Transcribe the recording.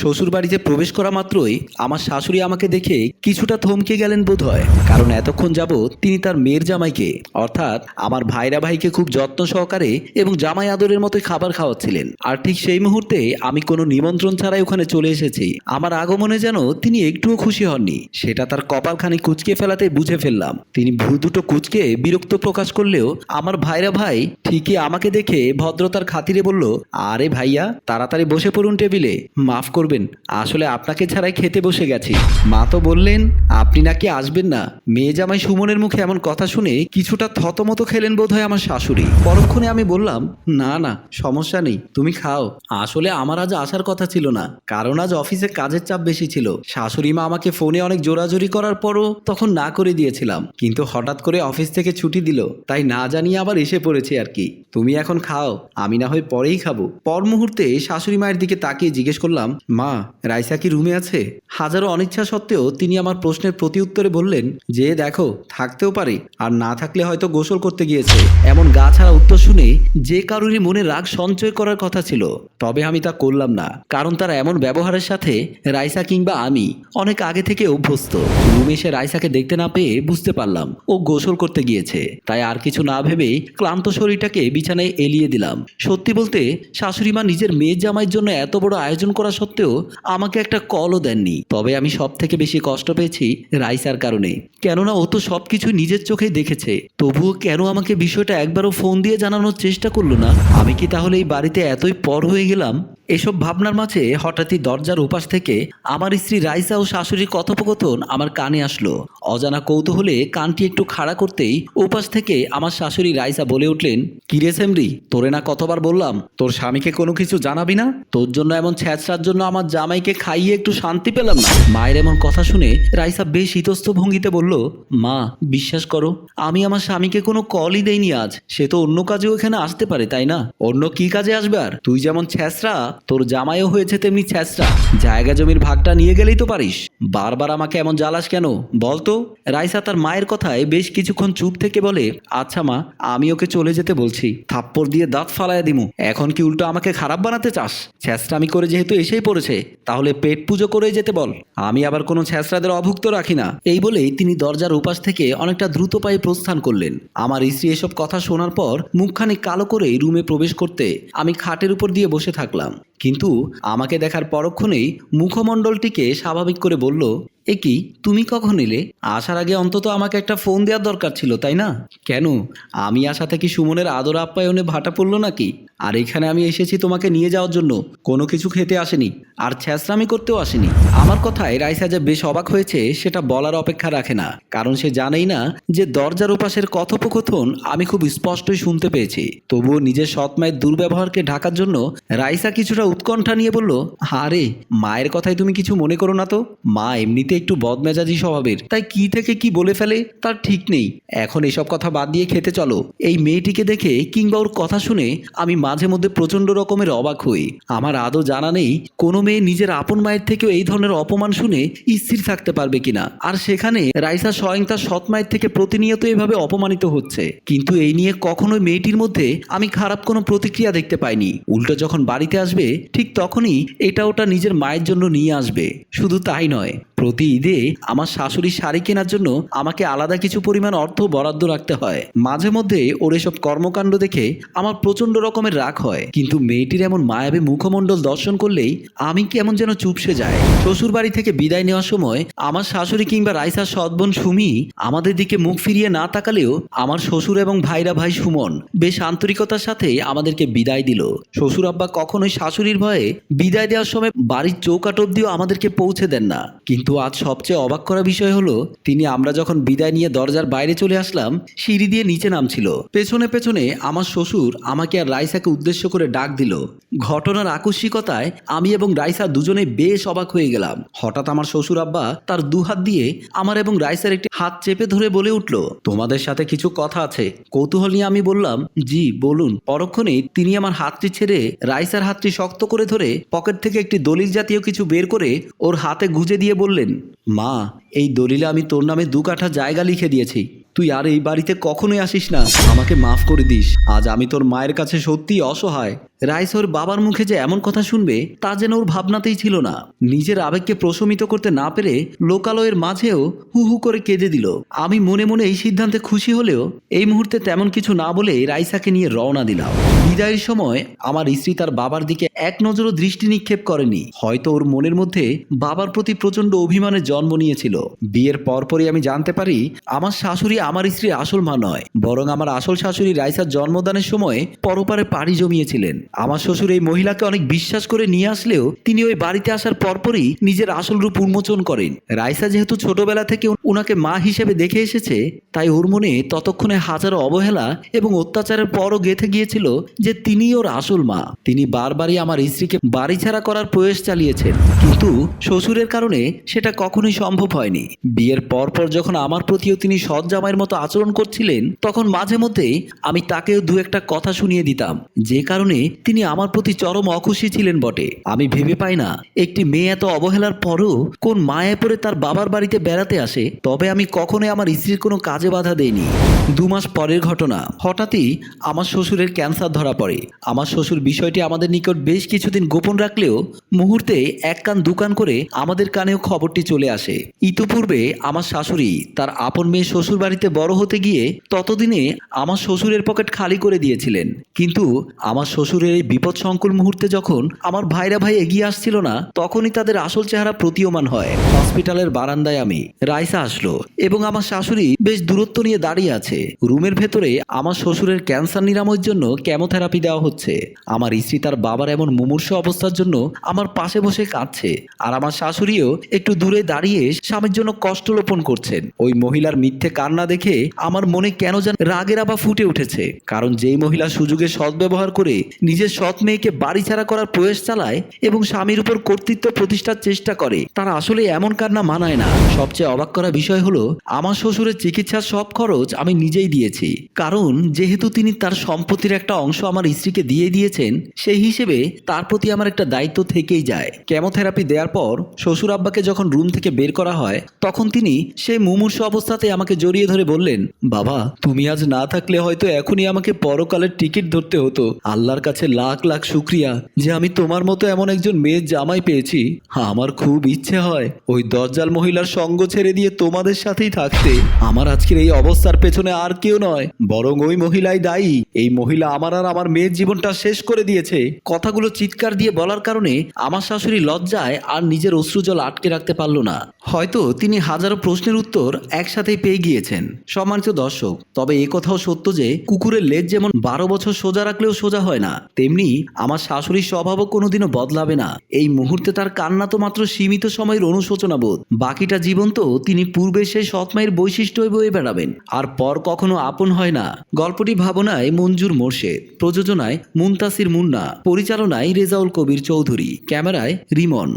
শ্বশুর বাড়িতে প্রবেশ করা মাত্রই আমার শাশুড়ি আমাকে দেখে কিছুটা থমকে গেলেন বোধ হয় কারণ এতক্ষণ যাবৎ তিনি তার মেয়ের জামাইকে, অর্থাৎ আমার ভাইরা ভাইকে খুব যত্ন সহকারে এবং জামাই আদরের মতোই খাবার খাওয়াচ্ছিলেন। আর ঠিক সেই মুহূর্তে আমি কোনো নিমন্ত্রণ ছাড়াই ওখানে চলে এসেছি। আমার আগমনে যেন তিনি একটুও খুশি হননি। সেটা তার কপালখানি কুচকে ফেলাতে বুঝে ফেললাম। তিনি ভ্রু দুটো কুচকে বিরক্ত প্রকাশ করলেও আমার ভাইরা ভাই ঠিকই আমাকে দেখে ভদ্রতার খাতিরে বলল, আরে ভাইয়া, তাড়াতাড়ি বসে পড়ুন টেবিলে। মাফ করবেন আসলে আপনাকে ছাড়াই খেতে বসে গেছি। মা তো বললেন, আপনি নাকি আসবেন না? মেয়ে জামাই সুমনের মুখে এমন কথা শুনে কিছুটা থতমতো খেলেন বোধ হয় আমার শাশুড়ি। পরক্ষণে আমি বললাম, না না, সমস্যা নেই, তুমি খাও। আসলে আমার আজ আসার কথা ছিল না, কারণ আজ অফিসে কাজের চাপ বেশি ছিল। শাশুড়ি মা আমাকে ফোনে অনেক জোরাজোরি করার পরও তখন না করে দিয়েছিলাম, কিন্তু হঠাৎ করে অফিস থেকে ছুটি দিল, তাই না জানিয়ে আবার এসে পড়েছি আর কি। তুমি এখন খাও, আমি না হয় পরেই খাব। পর মুহূর্তে শাশুড়ি মায়ের দিকে তাকিয়ে জিজ্ঞেস করলাম মা, রাইসা কি রুমে আছে? হাজারো অনিচ্ছা সত্ত্বেও তিনি আমার প্রশ্নের প্রতি উত্তরে বললেন, যে দেখো, থাকতেও পারে, আর না থাকলে হয়তো গোসল করতে গিয়েছে। এমন গা ছাড়া উত্তর শুনে যে কারোরই মনে রাগ সঞ্চয় করার কথা ছিল, তবে আমি তা করলাম না, কারণ তার এমন ব্যবহারের সাথে রাইসা কিংবা আমি অনেক আগে থেকে অভ্যস্ত। রুমে এসে রাইসাকে দেখতে না পেয়ে বুঝতে পারলাম, ও গোসল করতে গিয়েছে। তাই আর কিছু না ভেবে ক্লান্ত শরীরটাকে বিছানায় এলিয়ে দিলাম। সত্যি বলতে, শাশুড়ি মা নিজের মেয়ের জামাইয়ের জন্য এত বড় আয়োজন করা সত্ত্বেও আমাকে একটা কলও দেননি। তবে আমি সব থেকে বেশি কষ্ট পেয়েছি রাইসার কারণে। কেননা ও তো সব কিছু নিজের চোখে দেখেছে। তবুও কেন আমাকে বিষয়টা একবারও ফোন দিয়ে জানানোর চেষ্টা করল না? আমি কি তাহলে এই বাড়িতে এতই পর হয়ে গেলাম? এসব ভাবনার মাঝে হঠাৎই দরজার উপাস থেকে আমার স্ত্রী রাইসা ও শাশুড়ির কথোপকথন আমার কানে আসলো। অজানা কৌতূহলে কানটি একটু খাড়া করতেই উপাস থেকে আমার শাশুড়ি রাইসা বলে উঠলেন কিরে সেমরি, তোরে না কতবার বললাম, তোর স্বামীকে কোনো কিছু জানাবি না? তোর জন্য এমন ছ্যাঁচড়ার জন্য আমার জামাইকে খাইয়ে একটু শান্তি পেলাম না? মায়ের এমন কথা শুনে রাইসা বেশ ইতস্ত ভঙ্গিতে বলল, মা, বিশ্বাস করো, আমি আমার স্বামীকে কোনো কলই দেইনি আজ। সে তো অন্য কাজেও এখানে আসতে পারে, তাই না? অন্য কি কাজে আসবে আর? তুই যেমন ছ্যাঁচড়া তোর জামাইও হয়েছে তেমনি ছ্যাঁচড়া জায়গা জমির ভাগটা নিয়ে গেলেই তো পারিস। বারবার আমাকে এমন জ্বালাস কেন? বলতো রাইসা তার মায়ের কথায় বেশ কিছুক্ষণ চুপ থেকে বলে আচ্ছা মা, আমি ওকে চলে যেতে বলছি। থাপ্পড় দিয়ে দাঁত ফালাইয়া দিমু। এখন কি উল্টো আমাকে খারাপ বানাতে চাস? ছ্যাঁচড়ামি করে যেহেতু এসেই পড়েছে, তাহলে পেট পুজো করে যেতে বল। আমি আবার কোনো ছ্যাঁচড়াদের অভুক্ত রাখি না। এই বলেই তিনি দরজার উপাস থেকে অনেকটা দ্রুত পায়ে প্রস্থান করলেন। আমার স্ত্রী এসব কথা শোনার পর মুখখানি কালো করে রুমে প্রবেশ করতে আমি খাটের উপর দিয়ে বসে থাকলাম। কিন্তু আমাকে দেখার পরক্ষণেই মুখমণ্ডলটিকে স্বাভাবিক করে বলল এ কি? তুমি কখন এলে? আসার আগে অন্তত আমাকে একটা ফোন দেওয়ার দরকার ছিল, তাই না? কেন? আমি আসা থেকে সুমনের আদর আপ্যায়নে ভাটা পড়ল নাকি? আর এখানে আমি এসেছি তোমাকে নিয়ে যাওয়ার জন্য। কোনো কিছু খেতে আসেনি। আর ছ্যাঁচড়ামি করতেও আসেনি। আমার কথায় রাইসা যে বেশ অবাক হয়েছে, সেটা বলার অপেক্ষা রাখে না। কারণ সে জানেই না যে দরজার উপাসের কথোপকথন আমি খুব স্পষ্টই শুনতে পেয়েছি। তবুও নিজের সৎ মায়ের দুর্ব্যবহারকে ঢাকার জন্য রাইসা কিছুটা উৎকণ্ঠা নিয়ে বলল, আরে, মায়ের কথায় তুমি কিছু মনে করো না তো? মা এমনিতে একটু বদমেজাজি স্বভাবের। তাই কি থেকে কি বলে ফেলে, তার ঠিক নেই। এখন এসব কথা বাদ দিয়ে খেতে চলো। এই মেয়েটিকে দেখে কিংবা ওর কথা শুনে আমি মাঝে মধ্যে প্রচণ্ড রকমের অবাক হই। আমার আদৌ জানা নেই কোনো মেয়ে নিজের আপন মায়ের থেকেও এই ধরনের অপমান শুনে স্থির থাকতে পারবে কিনা। আর সেখানে রাইসা স্বয়ং তার সৎ মায়ের থেকে প্রতিনিয়ত এভাবে অপমানিত হচ্ছে। কিন্তু এই নিয়ে কখনোই মেয়েটির মধ্যে আমি খারাপ কোনো প্রতিক্রিয়া দেখতে পাইনি। উল্টো যখন বাড়িতে আসবে, ঠিক তখনই এটা ওটা নিজের মায়ের জন্য নিয়ে আসবে। শুধু তাই নয়, প্রতি ঈদে আমার শাশুড়ি শাড়ি কেনার জন্য আমাকে আলাদা কিছু পরিমাণ অর্থ বরাদ্দ রাখতে হয়। মাঝে মধ্যে ওর এসব কর্মকাণ্ড দেখে আমার প্রচণ্ড রকমের রাগ হয়। কিন্তু মেয়েটির এমন মায়াবী মুখমণ্ডল দর্শন করলেই আমি কেমন যেন চুপসে যায় শ্বশুর বাড়ি থেকে বিদায় নেওয়ার সময় আমার শাশুড়ি কিংবা রাইসার সৎবোন সুমি আমাদের দিকে মুখ ফিরিয়ে না তাকালেও আমার শ্বশুর এবং ভাইরা ভাই সুমন বেশ আন্তরিকতার সাথে আমাদেরকে বিদায় দিল। শ্বশুর আব্বা কখনোই শাশুড়ির ভয়ে বিদায় দেওয়ার সময় বাড়ির চৌকাট অব্দিও আমাদেরকে পৌঁছে দেন না। কিন্তু আজ সবচেয়ে অবাক করা বিষয় হলো, তিনি আমরা যখন বিদায় নিয়ে দরজার বাইরে চলে আসলাম, সিঁড়ি দিয়ে নিচে নামছিল। পেছনে পেছনে আমার শ্বশুর আমাকে আর রাইসাকে উদ্দেশ্য করে ডাক দিল। ঘটনার আকস্মিকতায় আমি এবং রাইসা দুজনে বেশ অবাক হয়ে গেলাম। হঠাৎ আমার শ্বশুর আব্বা তার দুহাত দিয়ে আমার এবং রাইসার একটি হাত চেপে ধরে বলে উঠল, তোমাদের সাথে কিছু কথা আছে। কৌতূহল নিয়ে আমি বললাম, জি, বলুন। পরক্ষণে তিনি আমার হাতটি ছেড়ে রাইসার হাতটি শক্ত করে ধরে পকেট থেকে একটি দলিল জাতীয় কিছু বের করে ওর হাতে গুজে দিয়ে বললেন মা এই দলিলে আমি তোর নামে দু কাঠা জায়গা লিখে দিয়েছি। তুই আর এই বাড়িতে কখনোই আসিস না। আমাকে মাফ করে দিস। আজ আমি তোর মায়ের কাছে সত্যি অসহায়। রাইস ওর বাবার মুখে যে এমন কথা শুনবে, তা যেন ওর ভাবনাতেই ছিল না। নিজের আবেগকে প্রশমিত করতে না পেরে লোকালয়ের মাঝেও হু হু করে কেঁদে দিল। আমি মনে মনে এই সিদ্ধান্তে খুশি হলেও এই মুহূর্তে তেমন কিছু না বলে রাইসাকে নিয়ে রওনা দিলাম। বিদায়ের সময় আমার স্ত্রী তার বাবার দিকে এক নজরও দৃষ্টি নিক্ষেপ করেনি। হয়তো ওর মনের মধ্যে বাবার প্রতি প্রচণ্ড অভিমানের জন্ম নিয়েছিল। বিয়ের পরপরই আমি জানতে পারি, আমার শাশুড়ি আমার স্ত্রীর আসল মা নয়, বরং আমার আসল শাশুড়ি রাইসার জন্মদানের সময় পরপারে পাড়ি জমিয়েছিলেন। আমার শ্বশুর এই মহিলাকে অনেক বিশ্বাস করে নিয়ে আসলেও তিনি ওই বাড়িতে আসার পরপরই নিজের আসল রূপ উন্মোচন করেন। রাইসা যেহেতু ছোটবেলা থেকে ওনাকে মা হিসেবে দেখে এসেছে, তাই ওর মনে ততক্ষণে হাজারো অবহেলা এবং অত্যাচারের পরও গেথে গিয়েছিল যে তিনি ওর আসল মা। তিনি বারবারই আমার স্ত্রীকে বাড়ি ছাড়া করার প্রয়াস চালিয়েছেন। কিন্তু শ্বশুরের কারণে সেটা কখনোই সম্ভব হয়নি। বিয়ের পরপর যখন আমার প্রতিও তিনি সৎ জামাইয়ের মতো আচরণ করছিলেন, তখন মাঝে মধ্যে আমি তাকেও দু একটা কথা শুনিয়ে দিতাম। যে কারণে তিনি আমার প্রতি চরম অখুশি ছিলেন বটে। আমি ভেবে পাই না, একটি মেয়ে এত অবহেলার পরও কোন মায়ে পড়ে তার বাবার বাড়িতে বেড়াতে আসে, তবে আমি কখনোই আমার স্ত্রীর কোনো কাজে বাধা দেইনি। দু মাস পরের ঘটনা, হঠাৎই আমার শ্বশুরের ক্যান্সার ধরা পড়ে। আমার শ্বশুর বিষয়টি আমাদের নিকট বেশ কিছুদিন গোপন রাখলেও মুহূর্তে এক কান দুকান করে আমাদের কানেও খবরটি চলে আসে। ইতোপূর্বে আমার শাশুড়ি, তার আপন মেয়ে শ্বশুর বাড়িতে বড় হতে গিয়ে ততদিনে আমার শ্বশুরের পকেট খালি করে দিয়েছিলেন। কিন্তু আমার শ্বশুরের এই বিপদ সংকুল মুহূর্তে যখন আমার ভাইরা ভাই এগিয়ে আসছিল না, তখনই তাদের আসল চেহারা প্রতীয়মান হয়। হসপিটালের বারান্দায় আমি রাইসা আসলো এবং আমার শাশুড়ি বেশ দূরত্ব নিয়ে দাঁড়িয়ে আছে। রুমের ভেতরে আমার শ্বশুরের ক্যান্সার নিরাময়ের জন্য কেমোথেরাপি দেওয়া হচ্ছে। আমার স্ত্রী তার বাবার এমন মুমূর্ষ অবস্থার জন্য আমার পাশে বসে কাঁদছে আর আমার শাশুড়িও একটু দূরে দাঁড়িয়ে স্বামীর জন্য কষ্ট লোপন করছেন। ওই মহিলার মিথ্যে কান্না দেখে আমার মনে কেন যেন রাগের আবা ফুটে উঠেছে। কারণ যেই মহিলা সুযোগের সদ্ব্যবহার করে নিজের সৎ মেয়েকে বাড়ি ছাড়া করার প্রয়াস চালায় এবং স্বামীর উপর কর্তৃত্ব প্রতিষ্ঠার চেষ্টা করে, তারা আসলে এমন কান্না মানায় না। সবচেয়ে অবাক করা বিষয় হলো, আমার শ্বশুরের চিকিৎসার সব খরচ আমি নিজেই দিয়েছি। কারণ যেহেতু তিনি তার সম্পত্তির একটা অংশ আমার স্ত্রীকে দিয়ে দিয়েছেন, সেই হিসেবে তার প্রতি আমার একটা দায়িত্ব থেকেই যায়। কেমোথেরাপি দেওয়ার পর শ্বশুর আব্বাকে যখন রুম থেকে বের করা হয়, তখন তিনি সেই মুমূর্ষ অবস্থাতে আমাকে জড়িয়ে ধরে বললেন, বাবা, তুমি আজ না থাকলে হয়তো এখনই আমাকে পরকালের টিকিট ধরতে হতো। আল্লাহর কাছে লাখ লাখ শুক্রিয়া যে আমি তোমার মতো এমন একজন মেয়ের জামাই পেয়েছি। আমার খুব ইচ্ছে হয় ওই দজ্জাল মহিলার সঙ্গ ছেড়ে দিয়ে তোমাদের সাথেই থাকতে। আমার আজকের এই অবস্থার পেছনে আর কেউ নয়, বরং ওই মহিলাই দায়ী। এই মহিলা আমার আর আমার মেয়ের জীবনটা শেষ করে দিয়েছে। কথাগুলো চিৎকার দিয়ে বলার কারণে আমার শাশুড়ি লজ্জায় আর নিজের অশ্রুজল আটকে রাখতে পারল না। হয়তো তিনি হাজারো প্রশ্নের উত্তর একসাথেই পেয়ে গিয়েছেন। সম্মানিত দর্শক, তবে এ কথাও সত্য যে, কুকুরের লেজ যেমন বারো বছর সোজা রাখলেও সোজা হয় না, তেমনি আমার শাশুড়ির স্বভাবও কোনোদিনও বদলাবে না। এই মুহূর্তে তার কান্না তো মাত্র সীমিত সময়ের অনুশোচনা বোধ বাকিটা জীবন তো তিনি পূর্বে সেই সৎমায়ের বৈশিষ্ট্যই বয়ে বেড়াবেন। আর পর কখনো আপন হয় না। গল্পটি ভাবনায় মঞ্জুর মোর্শেদ, প্রযোজনায় মুনতাসির মুন্না, পরিচালনায় রেজাউল কবির চৌধুরী, ক্যামেরায় রিমন।